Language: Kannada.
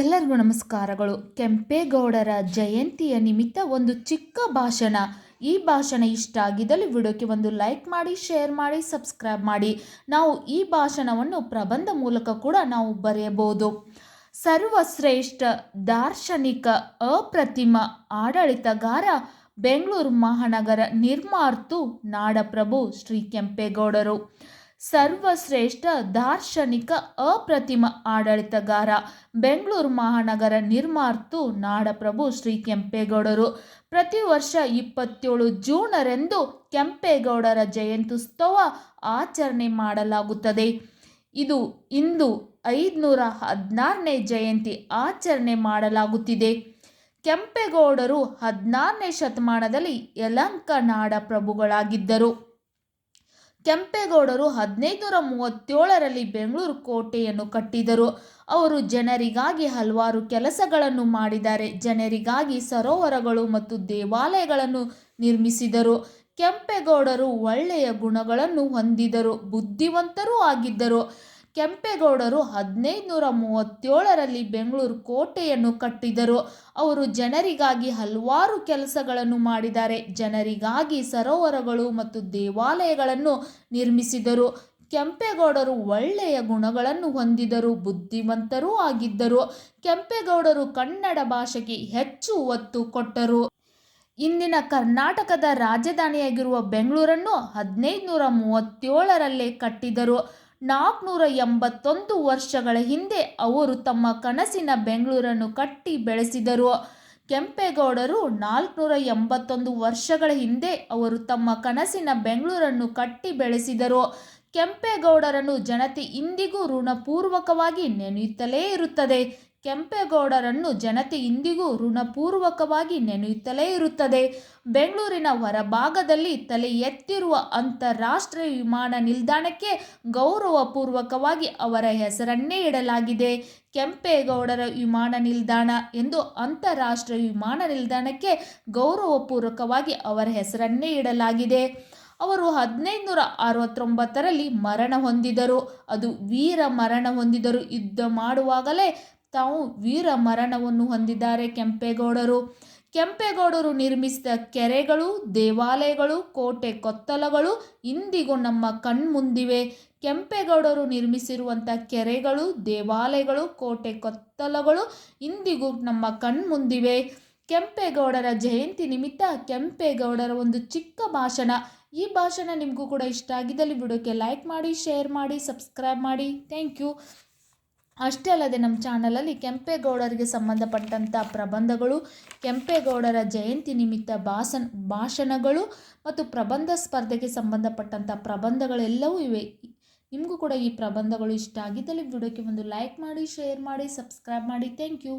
ಎಲ್ಲರಿಗೂ ನಮಸ್ಕಾರಗಳು. ಕೆಂಪೇಗೌಡರ ಜಯಂತಿಯ ನಿಮಿತ್ತ ಒಂದು ಚಿಕ್ಕ ಭಾಷಣ. ಈ ಭಾಷಣ ಇಷ್ಟ ಆಗಿದ್ದಲ್ಲಿ ವಿಡಿಯೋಕ್ಕೆ ಒಂದು ಲೈಕ್ ಮಾಡಿ, ಶೇರ್ ಮಾಡಿ, ಸಬ್ಸ್ಕ್ರೈಬ್ ಮಾಡಿ. ನಾವು ಈ ಭಾಷಣವನ್ನು ಪ್ರಬಂಧ ಮೂಲಕ ಕೂಡ ನಾವು ಬರೆಯಬಹುದು. ಸರ್ವಶ್ರೇಷ್ಠ ದಾರ್ಶನಿಕ ಅಪ್ರತಿಮ ಆಡಳಿತಗಾರ ಬೆಂಗಳೂರು ಮಹಾನಗರ ನಿರ್ಮಾರ್ತು ನಾಡಪ್ರಭು ಶ್ರೀ ಕೆಂಪೇಗೌಡರು. ಸರ್ವಶ್ರೇಷ್ಠ ದಾರ್ಶನಿಕ ಅಪ್ರತಿಮ ಆಡಳಿತಗಾರ ಬೆಂಗಳೂರು ಮಹಾನಗರ ನಿರ್ಮಾರ್ತು ನಾಡಪ್ರಭು ಶ್ರೀ ಕೆಂಪೇಗೌಡರು. ಪ್ರತಿ ವರ್ಷ ಇಪ್ಪತ್ತೇಳು ಜೂನರೆಂದು ಕೆಂಪೇಗೌಡರ ಜಯಂತ್ಯುತ್ಸವ ಆಚರಣೆ ಮಾಡಲಾಗುತ್ತದೆ. ಇದು ಇಂದು ಐದುನೂರ ಹದಿನಾರನೇ ಜಯಂತಿ ಆಚರಣೆ ಮಾಡಲಾಗುತ್ತಿದೆ. ಕೆಂಪೇಗೌಡರು ಹದಿನಾರನೇ ಶತಮಾನದಲ್ಲಿ ಯಲಂಕ ನಾಡ ಪ್ರಭುಗಳಾಗಿದ್ದರು ಕೆಂಪೇಗೌಡರು ಹದಿನೈದುನೂರ ಮೂವತ್ತೇಳರಲ್ಲಿ ಬೆಂಗಳೂರು ಕೋಟೆಯನ್ನು ಕಟ್ಟಿದರು. ಅವರು ಜನರಿಗಾಗಿ ಹಲವಾರು ಕೆಲಸಗಳನ್ನು ಮಾಡಿದ್ದಾರೆ. ಜನರಿಗಾಗಿ ಸರೋವರಗಳು ಮತ್ತು ದೇವಾಲಯಗಳನ್ನು ನಿರ್ಮಿಸಿದರು. ಕೆಂಪೇಗೌಡರು ಒಳ್ಳೆಯ ಗುಣಗಳನ್ನು ಹೊಂದಿದರು. ಬುದ್ಧಿವಂತರೂ ಆಗಿದ್ದರು. ಕೆಂಪೇಗೌಡರು ಹದಿನೈದು ನೂರ ಮೂವತ್ತೇಳರಲ್ಲಿ ಬೆಂಗಳೂರು ಕೋಟೆಯನ್ನು ಕಟ್ಟಿದರು. ಅವರು ಜನರಿಗಾಗಿ ಹಲವಾರು ಕೆಲಸಗಳನ್ನು ಮಾಡಿದ್ದಾರೆ. ಜನರಿಗಾಗಿ ಸರೋವರಗಳು ಮತ್ತು ದೇವಾಲಯಗಳನ್ನು ನಿರ್ಮಿಸಿದರು. ಕೆಂಪೇಗೌಡರು ಒಳ್ಳೆಯ ಗುಣಗಳನ್ನು ಹೊಂದಿದರು, ಬುದ್ಧಿವಂತರೂ ಆಗಿದ್ದರು. ಕೆಂಪೇಗೌಡರು ಕನ್ನಡ ಭಾಷೆಗೆ ಹೆಚ್ಚು ಒತ್ತು ಕೊಟ್ಟರು. ಇಂದಿನ ಕರ್ನಾಟಕದ ರಾಜಧಾನಿಯಾಗಿರುವ ಬೆಂಗಳೂರನ್ನು ಹದಿನೈದು ನೂರ ಮೂವತ್ತೇಳರಲ್ಲೇ ಕಟ್ಟಿದರು. ನಾಲ್ಕುನೂರ ಎಂಬತ್ತೊಂದು ವರ್ಷಗಳ ಹಿಂದೆ ಅವರು ತಮ್ಮ ಕನಸಿನ ಬೆಂಗಳೂರನ್ನು ಕಟ್ಟಿ ಬೆಳೆಸಿದರು. ಕೆಂಪೇಗೌಡರು ನಾಲ್ಕುನೂರ ಎಂಬತ್ತೊಂದು ವರ್ಷಗಳ ಹಿಂದೆ ಅವರು ತಮ್ಮ ಕನಸಿನ ಬೆಂಗಳೂರನ್ನು ಕಟ್ಟಿ ಬೆಳೆಸಿದರು. ಕೆಂಪೇಗೌಡರನ್ನು ಜನತೆ ಇಂದಿಗೂ ಋಣಪೂರ್ವಕವಾಗಿ ನೆನೆಯುತ್ತಲೇ ಇರುತ್ತದೆ. ಕೆಂಪೇಗೌಡರನ್ನು ಜನತೆ ಇಂದಿಗೂ ಋಣಪೂರ್ವಕವಾಗಿ ನೆನೆಯುತ್ತಲೇ ಇರುತ್ತದೆ. ಬೆಂಗಳೂರಿನ ಹೊರಭಾಗದಲ್ಲಿ ತಲೆ ಎತ್ತಿರುವ ಅಂತಾರಾಷ್ಟ್ರೀಯ ವಿಮಾನ ನಿಲ್ದಾಣಕ್ಕೆ ಗೌರವಪೂರ್ವಕವಾಗಿ ಅವರ ಹೆಸರನ್ನೇ ಇಡಲಾಗಿದೆ. ಕೆಂಪೇಗೌಡರ ವಿಮಾನ ನಿಲ್ದಾಣ ಎಂದು ಅಂತಾರಾಷ್ಟ್ರೀಯ ವಿಮಾನ ನಿಲ್ದಾಣಕ್ಕೆ ಗೌರವಪೂರ್ವಕವಾಗಿ ಅವರ ಹೆಸರನ್ನೇ ಇಡಲಾಗಿದೆ. ಅವರು ಹದಿನೈದುನೂರ ಅರವತ್ತೊಂಬತ್ತರಲ್ಲಿ ಮರಣ ಹೊಂದಿದರು. ಅದು ವೀರ ಮರಣ ಹೊಂದಿದರು ಯುದ್ಧ ಮಾಡುವಾಗಲೇ ತಾವು ವೀರ ಮರಣವನ್ನು ಹೊಂದಿದ್ದಾರೆ ಕೆಂಪೇಗೌಡರು. ಕೆಂಪೇಗೌಡರು ನಿರ್ಮಿಸಿದ ಕೆರೆಗಳು, ದೇವಾಲಯಗಳು, ಕೋಟೆ ಕೊತ್ತಲಗಳು ಇಂದಿಗೂ ನಮ್ಮ ಕಣ್ಮುಂದಿವೆ. ಕೆಂಪೇಗೌಡರು ನಿರ್ಮಿಸಿರುವಂಥ ಕೆರೆಗಳು, ದೇವಾಲಯಗಳು, ಕೋಟೆ ಕೊತ್ತಲಗಳು ಇಂದಿಗೂ ನಮ್ಮ ಕಣ್ಮುಂದಿವೆ. ಕೆಂಪೇಗೌಡರ ಜಯಂತಿ ನಿಮಿತ್ತ ಕೆಂಪೇಗೌಡರ ಒಂದು ಚಿಕ್ಕ ಭಾಷಣ. ಈ ಭಾಷಣ ನಿಮಗೂ ಕೂಡ ಇಷ್ಟ ಆಗಿದ್ದಲ್ಲಿ ವಿಡಿಯೋಕ್ಕೆ ಲೈಕ್ ಮಾಡಿ ಶೇರ್ ಮಾಡಿ ಸಬ್ಸ್ಕ್ರೈಬ್ ಮಾಡಿ. ಥ್ಯಾಂಕ್ ಯು ಅಷ್ಟೇ ಅಲ್ಲದೆ ನಮ್ಮ ಚಾನಲಲ್ಲಿ ಕೆಂಪೇಗೌಡರಿಗೆ ಸಂಬಂಧಪಟ್ಟಂಥ ಪ್ರಬಂಧಗಳು, ಕೆಂಪೇಗೌಡರ ಜಯಂತಿ ನಿಮಿತ್ತ ಭಾಷಣ, ಭಾಷಣಗಳು ಮತ್ತು ಪ್ರಬಂಧ ಸ್ಪರ್ಧೆಗೆ ಸಂಬಂಧಪಟ್ಟಂಥ ಪ್ರಬಂಧಗಳೆಲ್ಲವೂ ಇವೆ. ನಿಮಗೂ ಕೂಡ ಈ ಪ್ರಬಂಧಗಳು ಇಷ್ಟ ಆಗಿದ್ದಲ್ಲಿ ವಿಡಿಯೋಕ್ಕೆ ಒಂದು ಲೈಕ್ ಮಾಡಿ, ಶೇರ್ ಮಾಡಿ, ಸಬ್ಸ್ಕ್ರೈಬ್ ಮಾಡಿ. Thank you.